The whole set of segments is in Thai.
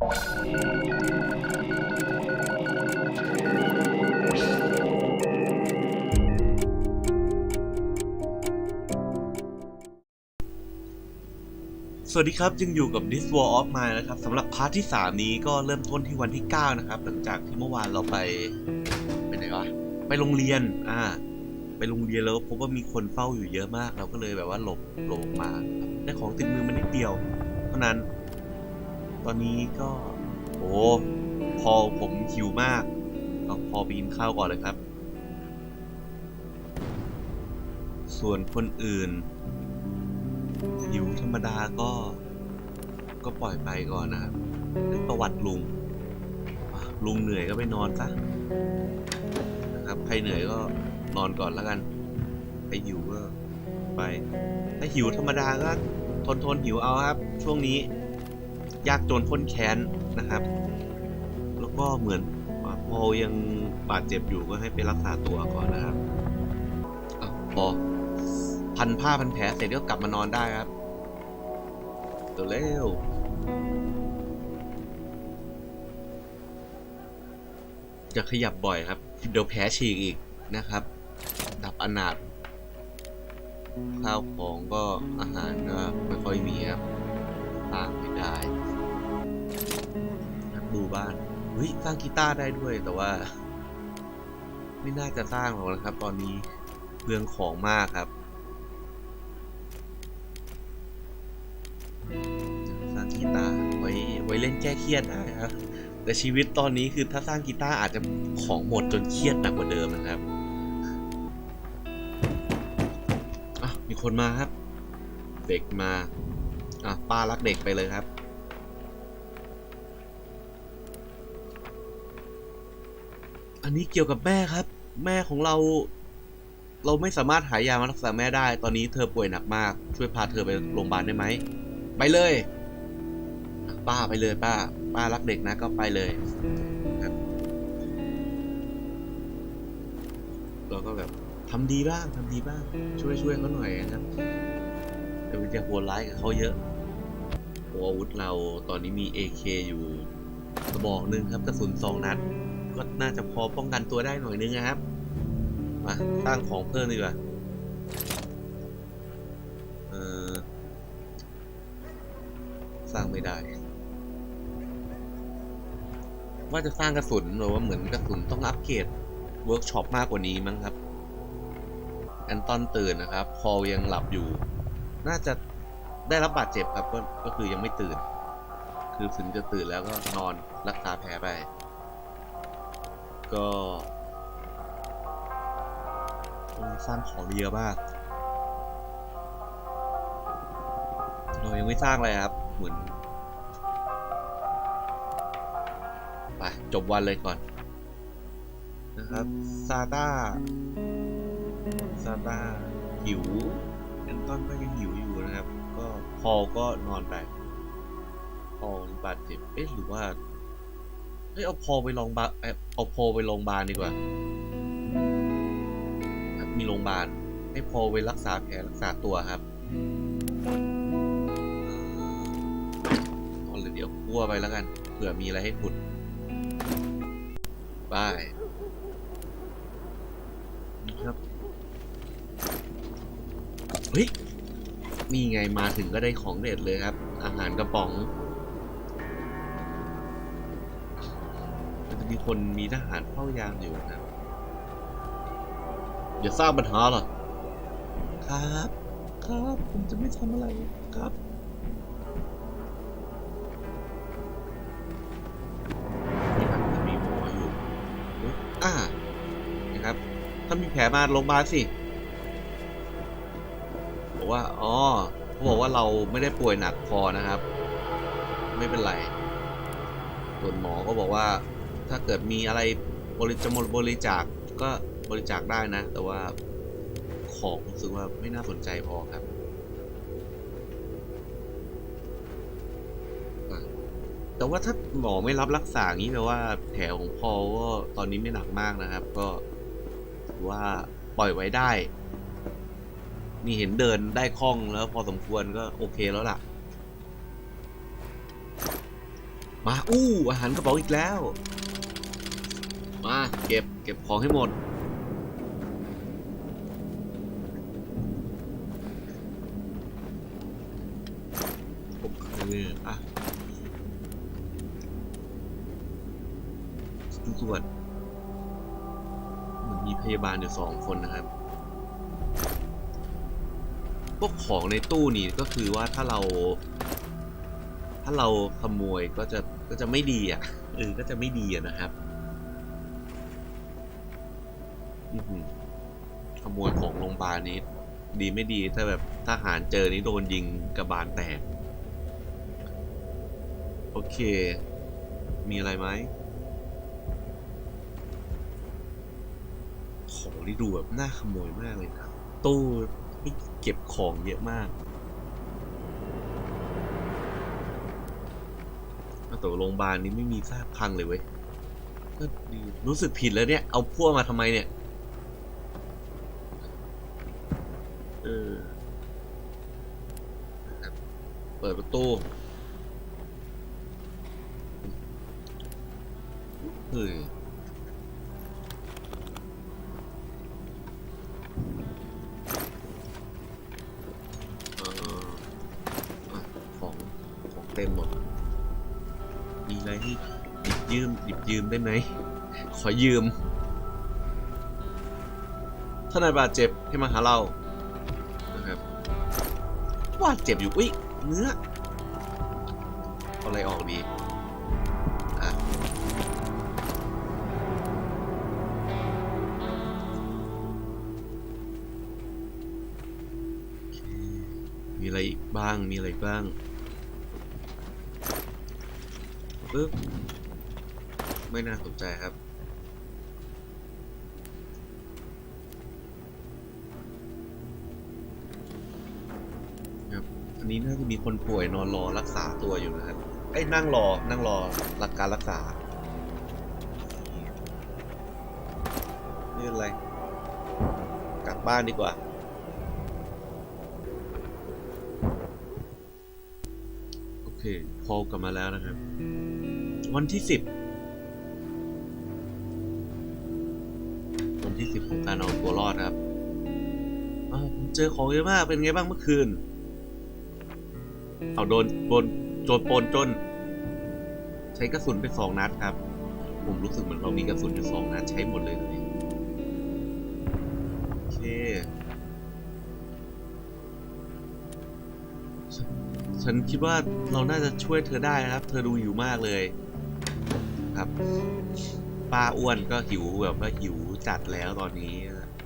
สวัสดีครับยังอยู่กับ This War of Mine นะครับสำหรับพาร์ทที่ 3 นี้ก็เริ่มต้นที่วันที่ 9 นะครับ หลังจากที่เมื่อวานเราไปไปไหนวะไปโรงเรียนอ่าไปโรงเรียนแล้วพบว่ามีคนเฝ้าอยู่เยอะมาก เราก็เลยแบบว่าหลบหลบมาได้ของติดมือมานิดเดียว เท่านั้น ตอนนี้ก็ โอ้พอผมหิวมากก็พอไปกินข้าวก่อนเลยครับ ส่วนคนอื่น หิวธรรมดาก็ ก็ปล่อยไปก่อนนะครับเป็นประวัติลุง ลุงเหนื่อยก็ไปนอนซะนะครับใครเหนื่อยก็นอนก่อนแล้วกันใครหิวก็ไป ถ้าหิวธรรมดาก็ทนทนหิวเอาครับ ช่วงนี้ ยากจนพ้นแค้นนะครับ แล้วก็เหมือนพอยังบาดเจ็บอยู่ก็ให้ไปรักษาตัวก่อนนะครับอพอพันผ้าพันแผลเสร็จก็กลับมานอนได้ครับตัวเร็วจะขยับบ่อยครับ เดี๋ยวแผลฉีกอีกนะครับ ดับอนาถข้าวของก็อาหารก็ไม่ค่อยมีครับ สร้างไม่ได้ดูบ้านเฮ้ยสร้างกีตาร์ได้ด้วยแต่ว่า ไม่น่าจะสร้างหรอกนะครับ ตอนนี้เปลืองของมากครับสร้างกีตาร์ไว้ไว้เล่นแก้เครียดได้ครับแต่ชีวิตตอนนี้คือถ้าสร้างกีตาร์อาจจะของหมดจนเครียดหนักกว่าเดิมนะครับอะมีคนมาครับ เด็กมา อะป้ารักเด็กไปเลยครับ อันนี้เกี่ยวกับแม่ครับ แม่ของเรา เราไม่สามารถหายามารักษาแม่ได้ ตอนนี้เธอป่วยหนักมาก ช่วยพาเธอไปโรงพยาบาลได้ไหม ไปเลย ป้าไปเลยป้า ป้ารักเด็กนะก็ไปเลยครับเราก็แบบทำดีบ้างทำดีบ้าง ช่วยช่วยเขาหน่อยนะครับแต่วิจะโหดร้ายกับเขาเยอะ โอ้อาวุธเราตอนนี้มี AK อยู่กระบอกหนึ่งครับกระสุนสองนัด ก็น่าจะพอป้องกันตัวได้หน่อยนึงนะครับ มาสร้างของเพิ่มดีกว่าเออสร้างไม่ได้ ว่าจะสร้างกระสุนหรือว่าเหมือนกระสุนต้องอัปเกรดเวิร์กช็อปมากกว่านี้มั้งครับแอนตอนตื่นนะครับ พอลยังหลับอยู่ น่าจะ ได้รับบาดเจ็บครับก็ก็คือยังไม่ตื่น คือถึงจะตื่นแล้วก็นอนรักษาแผลไป ก็ต้องสร้างของเยอะมาก เรายังไม่สร้างเลยครับ เหมือนไปจบวันเลยก่อน นะครับซาต้าซาต้าหิวแอนตอนก็ยังหิวอยู่นะครับ พอลก็นอนไปพอลบาดเจ็บเอ๊ะหรือว่าเฮ้ยเอาพอลไปโรงพยาบาลเอ้ยเอาพอลไปโรงพยาบาลดีกว่า มีโรงพยาบาลให้พอลไปรักษาแผลรักษาตัวครับเอาเลยเดี๋ยวคั่วไปแล้วกัน เผื่อมีอะไรให้ขุดบายครับ เฮ้ย นี่ไงมาถึงก็ได้ของเด็ดเลยครับ อาหารกระป๋องมันจะมีคนมีทหารเฝ้ายามอยู่นะครับอย่าสร้างปัญหาเหรอครับ ครับผมจะไม่ทำอะไรครับนี่ครับจะมีหมออยู่อ่านะครับ ถ้ามีแผลมาโรงพยาบาลสิ ว่าอ๋อเขาบอกว่าเราไม่ได้ป่วยหนักพอนะครับ ไม่เป็นไรส่วนหมอก็บอกว่า ถ้าเกิดมีอะไรบริจาคบริจาคก็บริจาคได้นะ แต่ว่าของรู้สึกว่าไม่น่าสนใจพอครับแต่ว่าถ้าหมอไม่รับรักษาอย่างนี้แปลว่าแผลของพอก็ตอนนี้ไม่หนักมากนะครับ ก็ถือว่าปล่อยไว้ได้ นี่เห็นเดินได้คล่องแล้วพอสมควรก็โอเคแล้วล่ะ มาอู้อาหารกระเป๋าอีกแล้ว มาเก็บเก็บของให้หมด โอเคอะตรวจมันมีพยาบาลอยู่สองคนนะครับ พวกของในตู้นี่ก็คือว่าถ้าเรา ถ้าเราขโมยก็จะก็จะไม่ดีอะเออก็จะไม่ดีอะนะครับขโมยของโรงพยาบาลนี้ ดีไม่ดีถ้าแบบทหารเจอนี่โดนยิงกระบาลแตก โอเค มีอะไรไหมของที่ดูแบบน่าขโมยมากเลยครับตู้ ที่เก็บของเยอะมากแต่โรงพยาบาลนี้ไม่มีซากพังเลยเว้ย ก็ดีรู้สึกผิดแล้วเนี่ย เอาพวกมาทำไมเนี่ย เออ เปิดประตูเฮ้ย ต็มหมด มีอะไรที่หยิบยืมหยิบยืมได้ไหม ขอยืม ถ้านายบาดเจ็บให้มาหาเรา นะครับบาดเจ็บอยู่ อุ้ยเนื้อเอาอะไรออกดีมีอะไรอีกบ้าง มีอะไรบ้าง ปึ๊บ ไม่น่าสนใจครับ ครับ อันนี้น่าจะมีคนป่วยนอนรอรักษาตัวอยู่นะครับเอ้นั่งรอ นั่งรอหลักการรักษา นี่อะไร กลับบ้านดีกว่า โอ เคพอกลับมาแล้วนะครับ วันที่สิบวันที่สิบของการเอาตัวรอดครับผมเจอของเยอะมากเป็นไงบ้างเมื่อคืน เอาโดนโดนโจรปลนจน ใช้กระสุนไปสองนัดครับ ผมรู้สึกเหมือนเรามีกระสุนอยู่สองนัดใช้หมดเลยเลย ฉันคิดว่าเราน่าจะช่วยเธอได้นะครับ เธอดูหิวมากเลย ครับป้าอ้วนก็หิวแบบว่าหิวจัดแล้วตอนนี้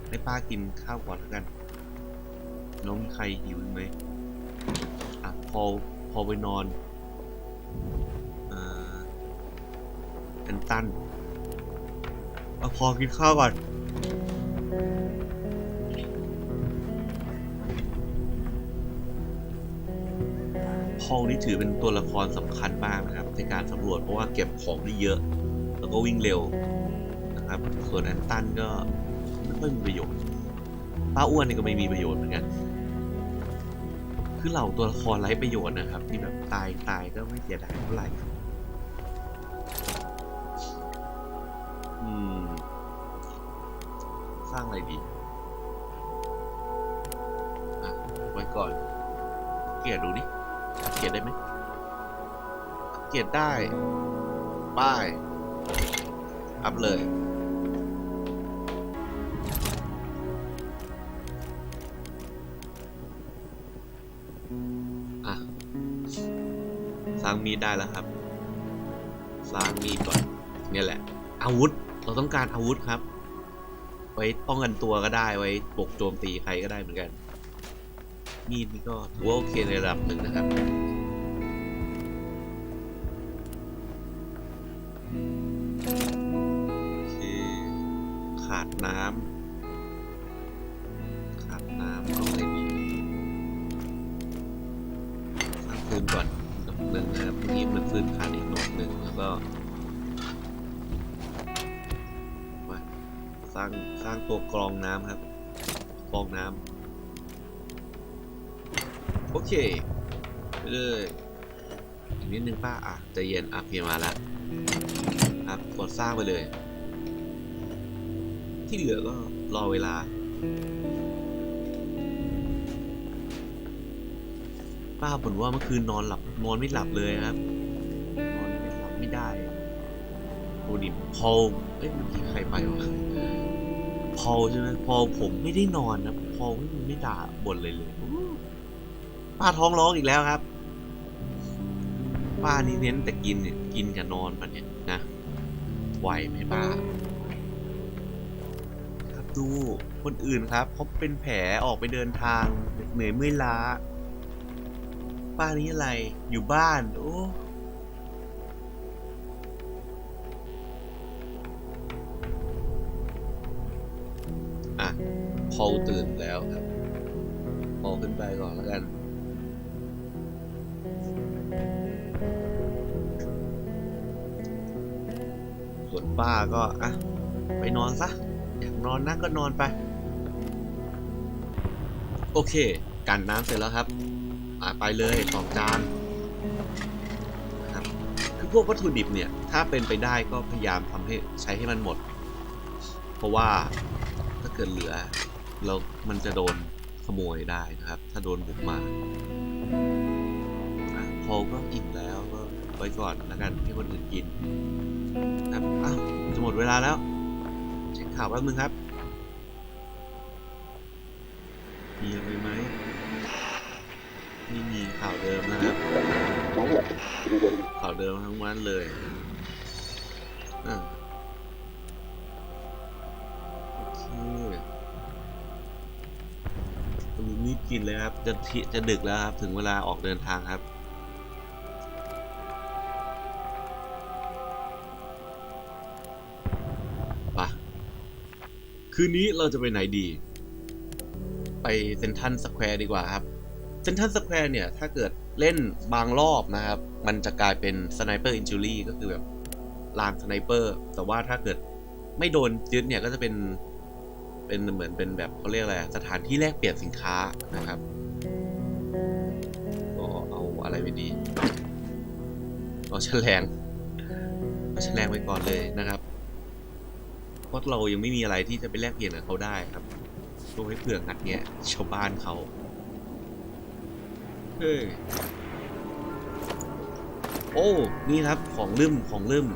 ให้ป้ากินข้าวก่อนแล้วกัน น้องมีใครหิวไหมอะพอพอไปนอนอ่าแอนตันเอาพอกินข้าวก่อน พอลนี่ถือเป็นตัวละครสำคัญมากนะครับ ในการสำรวจเพราะว่าเก็บของได้เยอะ แล้วก็วิ่งเร็วนะครับ ส่วนแอนตันก็ไม่ค่อยมีประโยชน์ป้าอ้วนนี่ก็ไม่มีประโยชน์เหมือนกัน คือเหล่าตัวละครไร้ประโยชน์นะครับ ที่แบบตายตายก็ไม่เสียดายเท่าไหร่อืม สร้างอะไรดีอะไว้ก่อนเกียรดูดิเกี ยรได้ไหมเกียรได้ ป้าย อัพเลย อะสร้างมีดได้แล้วครับ สร้างมีดก่อน เนี่ยแหละ อาวุธ เราต้องการอาวุธครับ ไว้ป้องกันตัวก็ได้ ไว้ปกโจมตีใครก็ได้เหมือนกัน มีดนี่ก็ถือว่าโอเคในระดับหนึ่งนะครับโอขาดน้ำขาดน้ำเอาอะไรดีสร้างฟืนก่อนดอกหนึ่งนะครับทีนี้มันฟืนขาดอีกดอกหนึ่งแล้วก็มาสร้างสร้างตัวกรองน้ำครับกรองน้ำ โอเคไปเลยอีกนิดนึงป้าอะใจเย็นอะเพียมาแล้วครับกดสร้างไปเลย ที่เหลือก็รอเวลาป้าบ่นว่าเมื่อคืนนอนหลับนอนไม่หลับเลยครับนอนไม่หลับไม่ได้โอดิพอลเอ้ยมีใครไปวะพอลใช่ไหมพอผมไม่ได้นอนนะพอไม่ไม่ด่าบ่นเลยเลยอ ป้าท้องร้องอีกแล้วครับ ป้านี่เน้นแต่กินเนี่ยกินกับนอนปะเนี่ยนะไหวไหมป้า ครับดูคนอื่นครับเขาเป็นแผลออกไปเดินทางเหนื่อยเมื่อยล้า ป้านี้อะไรอยู่บ้านโอ้อะพอตื่นแล้วครับพอขึ้นไปก่อนแล้วกัน ส่วนป้าก็อะไปนอนซะ อยากนอนนั่งก็นอนไป โอเค กันน้ำเสร็จแล้วครับไปเลยสองจานนะครับคือพวกวัตถุดิบเนี่ย ถ้าเป็นไปได้ก็พยายามทำให้ใช้ให้มันหมด เพราะว่าถ้าเกิดเหลือเรามันจะโดนขโมยได้นะครับ ถ้าโดนบุกมาอะพอก็อิ่มแล้ว ไว้ก่อนแล้วกันให้คนอื่นกินครับอ้าวจะหมดเวลาแล้ว เช็คข่าวแป๊บนึงครับมีอะไรไหมไม่มีข่าวเดิมนะครับข่าวเดิมทั้งวันเลยอ่าโอเคต้องรีบกินเลยครับจะทิจะดึกแล้วครับ ถึงเวลาออกเดินทางครับ คืนนี้เราจะไปไหนดี ไปเซนทันสแควร์ดีกว่าครับเซนทันสแควร์เนี่ย ถ้าเกิดเล่นบางรอบนะครับ มันจะกลายเป็นสไนเปอร์อินจูรี่ก็คือแบบลานสไนเปอร์ แต่ว่าถ้าเกิดไม่โดนยึดเนี่ยก็จะเป็น เป็นเหมือนเป็นแบบเขาเรียกอะไร สถานที่แลกเปลี่ยนสินค้านะครับ ก็เอาอะไรไปดี เอาแฉลง เอาแฉลงไปก่อนเลยนะครับ ราะเรายังไม่มีอะไรที่จะไปแลกเปลี่ยนกับเขาได้ครับโดยเผื่องัดเนี้ยชาวบ้านเขาเฮ้ยโอ้นี่ครับของลืมของลืม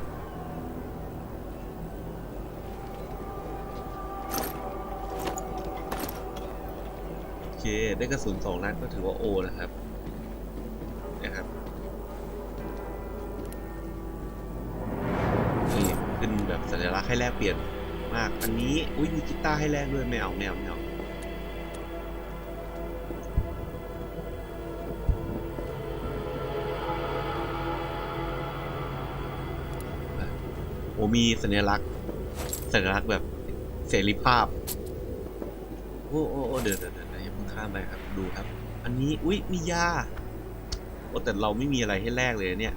โอเคได้กระสุนสองนัดก็ถือว่าโอนะครับนะครับนี่ขึ้นแบบสัญลักษณ์ให้แลกเปลี่ยน มาก อันนี้ อุ้ยมีกีตาร์ให้แลกด้วยไม่เอาไม่เอาไม่เอาโอ้มีสัญลักษณ์ สัญลักษณ์แบบเสรีภาพ โอ้โอ้โอ้เดี๋ยวเดี๋ยวเดี๋ยวอย่าเพิ่งข้ามไปครับ ดูครับ อันนี้ อุ้ยมียาโอ้แต่เราไม่มีอะไรให้แลกเลยเนี่ย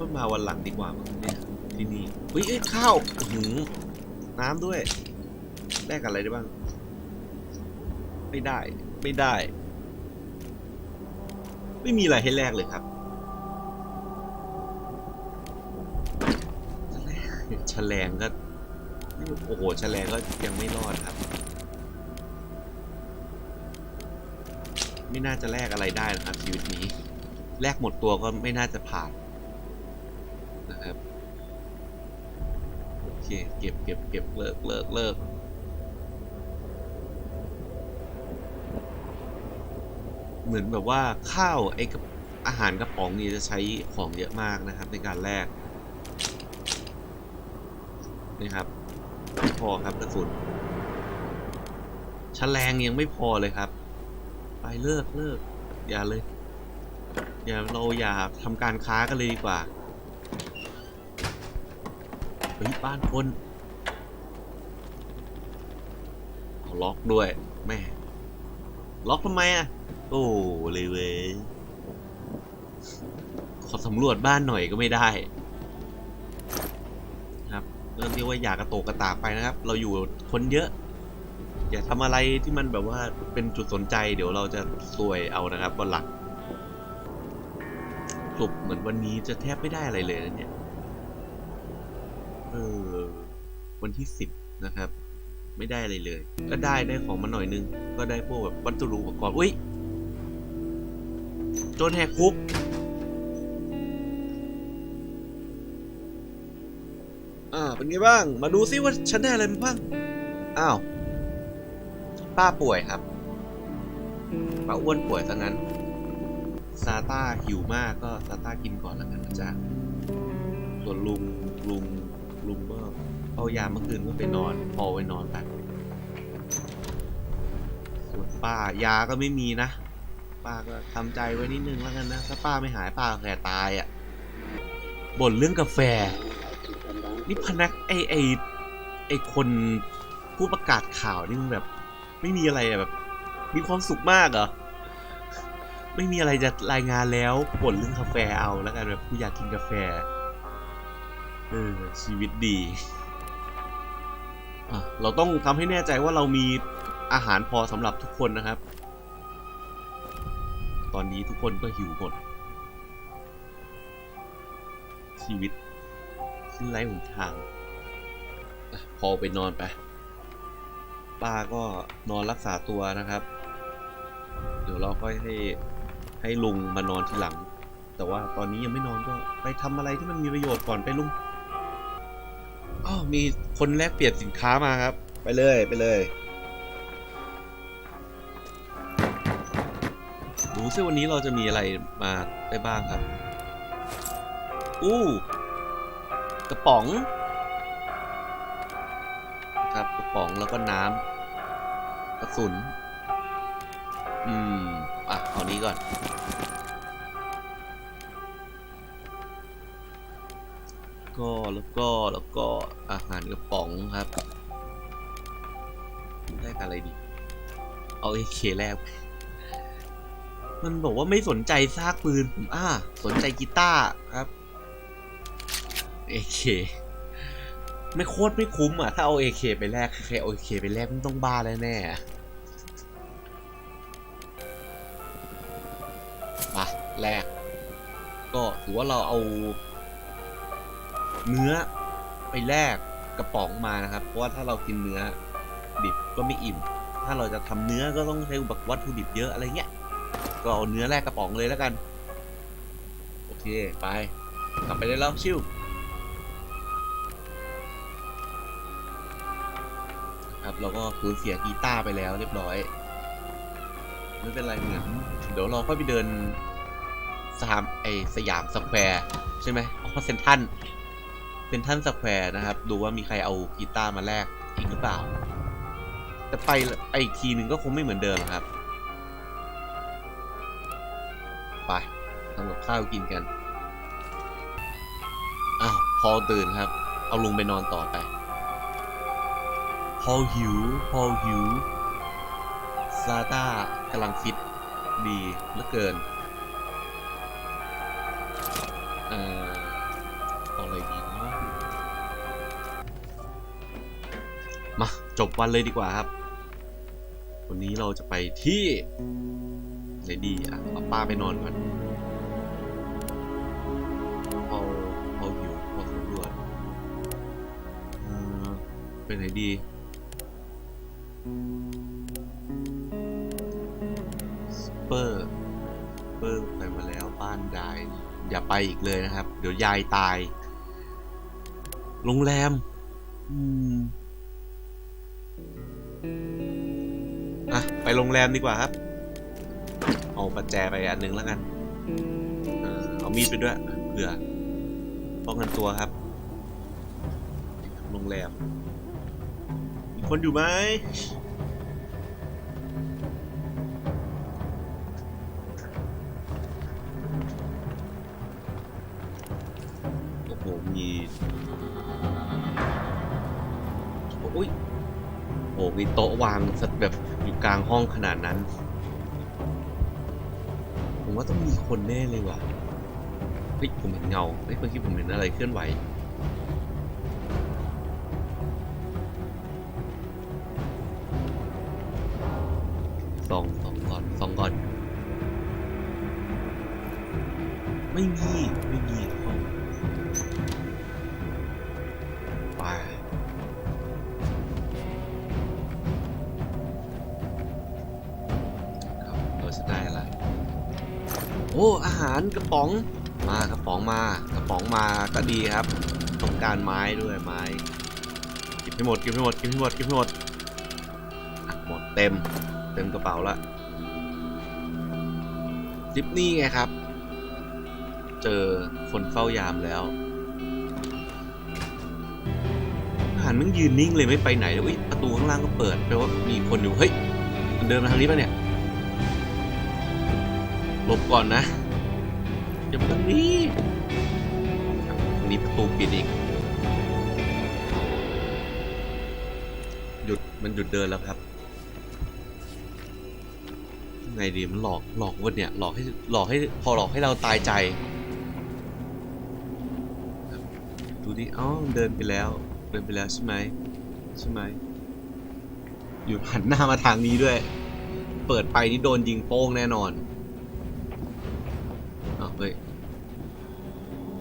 วก็มาวันหลังดีกว่ามั้งเนี่ยที่นี่เฮ้ยข้าวหือน้ำด้วยแลกอะไรได้บ้าง ไม่ได้ ไม่ได้ ไม่มีอะไรให้แลกเลยครับแฉลงก็โอ้โหแฉลงก็ยังไม่รอดครับ ไม่น่าจะแลกอะไรได้นะครับชีวิตนี้ แลกหมดตัวก็ไม่น่าจะผ่าน เคเก็บเก็บเก็บเลิกเลิกเลิกเหมือนแบบว่าข้าวไอ้กับอาหารกระป๋องนี่จะใช้ของเยอะมากนะครับ ในการแลกนี่ครับไม่พอครับกระสุนชั้นแรงยังไม่พอเลยครับ ไปเลิกเลิกอย่าเลย อย่าเราอย่าทำการค้ากันเลยดีกว่า ฮ้ยบ้านคนเอาล็อกด้วย แม่ ล็อกทำไมอะ โอ้เลยเว้ยขอสำรวจบ้านหน่อยก็ไม่ได้ ครับ เริ่มเรียกว่าอยากกระโตกกระตากไปนะครับ เราอยู่คนเยอะ อย่าทำอะไรที่มันแบบว่าเป็นจุดสนใจ เดี๋ยวเราจะซวยเอานะครับวันหลังจบเหมือนวันนี้จะแทบไม่ได้อะไรเลยนะเนี่ย เออ วันที่สิบนะครับ ไม่ได้อะไรเลย ก็ได้ได้ของมาหน่อยนึง ก็ได้พวกแบบวัตถุอุปกรณ์ อุ้ย โจนแหกคุก อ่า เป็นไงบ้าง มาดูซิว่าฉันได้อะไรมาบ้าง อ้าว ป้าป่วยครับ ป้าอ้วนป่วยซะงั้น ซาต้าหิวมากก็ซาต้ากินก่อนแล้วกันนะจ๊ะส่วนลุงลุง ลุงก็เอายาเมื่อคืนก็ไปนอนพอไปนอนไปส่วนป้ายาก็ไม่มีนะ ป้าก็ทำใจไว้นิดนึงแล้วกันนะ ถ้าป้าไม่หายป้าก็แค่ตายอะ่ะบ่นเรื่องกาแฟ นี่พนักไอไอไอคนผู้ประกาศข่าวนี่มันแบบ ไม่มีอะไรอะแบบ มีความสุขมากเหรอไม่มีอะไรจะรายงานแล้วบ่นเรื่องกาแฟเอาแล้วกันแบบผู้อยากกินกาแฟ เออชีวิตดีอะเราต้องทำให้แน่ใจว่าเรามีอาหารพอสำหรับทุกคนนะครับ ตอนนี้ทุกคนก็หิวหมด ชีวิตสิ้นไร้หนทางอะพอไปนอนไป ป้าก็นอนรักษาตัวนะครับ เดี๋ยวเราค่อยให้ให้ลุงมานอนทีหลัง แต่ว่าตอนนี้ยังไม่นอนก็ไปทำอะไรที่มันมีประโยชน์ก่อนไปลุง อ้าวมีคนแลกเปลี่ยนสินค้ามาครับ ไปเลยไปเลยดูซิวันนี้เราจะมีอะไรมาได้บ้างครับ อู้กระป๋อง ครับกระป๋องแล้วก็น้ำกระสุน อืม อะเอานี้ก่อน ก็แล้วก็แล้วก็อาหารกระป๋องครับแลกอะไรดีเอาเอเคแรกมันบอกว่าไม่สนใจซากปืนผมอ่าสนใจกีตาร์ครับเอเคไม่โคตรไม่คุ้มอะ ถ้าเอาเอเคไปแลกใครเอาเอเคไปแลกมันต้องบ้าแล้วแน่มาแลกก็ถือว่าเราเอา เนื้อไปแลกกระป๋องมานะครับ เพราะว่าถ้าเรากินเนื้อดิบก็ไม่อิ่ม ถ้าเราจะทำเนื้อก็ต้องใช้อุปกรณ์วัตถุดิบเยอะอะไรเงี้ย ก็เอาเนื้อแลกกระป๋องเลยแล้วกัน โอเค ไป กลับไปได้แล้วชิวครับเราก็สูญเสียกีตาร์ไปแล้วเรียบร้อย ไม่เป็นไรเหมือนเดี๋ยวเราก็ไปเดินสามไอสยามสแควร์ใช่ไหมอ๋อเซนทรัน เป็นท่านสแควร์นะครับ ดูว่ามีใครเอากีตาร์มาแลกอีกหรือเปล่า แต่ไปไปอีกทีหนึ่งก็คงไม่เหมือนเดิมครับ ไปทำกับข้าวกินกันอ้าวพอตื่นครับ เอาลุงไปนอนต่อไป พอหิว พอหิวซาต้ากำลังฟิตดีเหลือเกิน เอ่อ มาจบวันเลยดีกว่าครับ วันนี้เราจะไปที่ไหนดีอะเอาป้าไปนอนก่อนพอพอหิวพอสำรวจเออไปไหนดีสเปอร์สเปอร์ไปมาแล้วบ้านยายอย่าไปอีกเลยนะครับ เดี๋ยวยายตาย โรงแรม อืม โรงแรมดีกว่าครับ เอาปัจแจไปอันหนึ่งแล้วกันเอามีดไปด้วยเผื่อป้องกันตัวครับ โรงแรมมีคนอยู่ไหมโอ้โหมีโอ้ยโอ้มีโต๊ะวางสักแบบ กลางห้องขนาดนั้น ผมว่าต้องมีคนแน่เลยว่ะเฮ้ยผมเห็นเงาเฮ้ยเมื่อกี้ผมเห็นอะไรเคลื่อนไหวส่องส่องก่อนส่องก่อน ไม่มี ไม่มี อ้อาหารกระป๋องมากระป๋องมากระป๋องมาก็ดีครับ ต้องการไม้ด้วยไม้เก็บให้หมดเก็บให้หมดเก็บให้หมดเก็บให้หมดอะหมดเต็มเต็มกระเป๋าละซิปนี่ไงครับ เจอคนเฝ้ายามแล้วหารมันยืนนิ่งเลยไม่ไปไหนเลยอุ๊ยประตูข้างล่างก็เปิดแปลว่ามีคนอยู่เฮ้ยมันเดินมาทางนี้ปะเนี่ย ลบก่อนนะอย่ามาทางนี้ครับทางนี้ประตูปิดอีก หยุดมันหยุดเดินแล้วครับยังไงดีมันหลอกหลอกวันเนี่ยหลอกให้หลอกให้พอหลอกให้เราตายใจดูดิอ๋อเดินไปแล้ว เดินไปแล้วใช่ไหมใช่ไหมอยู่หันหน้ามาทางนี้ด้วย เปิดไปนี่โดนยิงโป้งแน่นอน อ้าเฮ้ย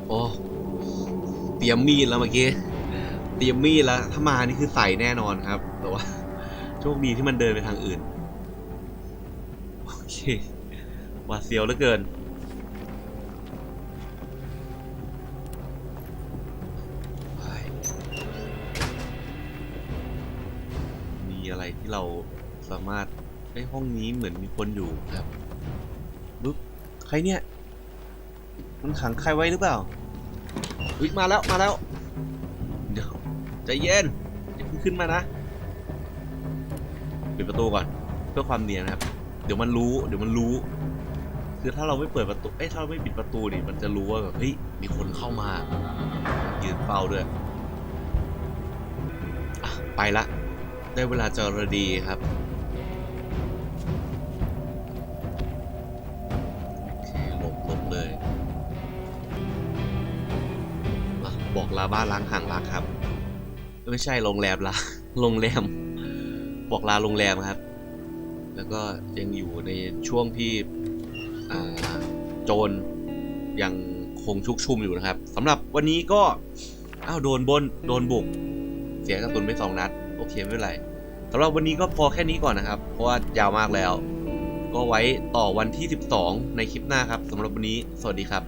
โอ้เตรียมมีดแล้วเมื่อกี้เตรียมมีดแล้ว ถ้ามานี่คือใส่แน่นอนครับ แต่ว่าโชคดีที่มันเดินไปทางอื่น โอเคหวาดเสียวเหลือเกิน มีอะไรที่เราสามารถไอ้ห้องนี้เหมือนมีคนอยู่ครับปึ๊บใครเนี่ย มันขังใครไว้หรือเปล่าอุ๊ยมาแล้วมาแล้วเดี๋ยวใจเย็นอย่าเพิ่งขึ้นมานะปิดประตูก่อนเพื่อความเนียนนะครับ เดี๋ยวมันรู้เดี๋ยวมันรู้ คือถ้าเราไม่เปิดประตูเอ้ยถ้าเราไม่ปิดประตูนี่มันจะรู้ว่าแบบเฮ้ยมีคนเข้ามายืนเฝ้าด้วยอะไปละ ได้เวลาจรดีครับ กลาบ้านล้างห่างรักครับ ไม่ใช่โรงแรมละโรงแรม บอกลาโรงแรมครับ แล้วก็ยังอยู่ในช่วงที่โจรยังคงชุกชุมอยู่นะครับสำหรับวันนี้ก็อ้าวโดนบนโดนบุก เสียกระสุนไปสองนัด โอเคไม่เป็นไรสำหรับวันนี้ก็พอแค่นี้ก่อนนะครับ เพราะว่ายาวมากแล้ว ก็ไว้ต่อวันที่ 12 ในคลิปหน้าครับสำหรับวันนี้ สวัสดีครับ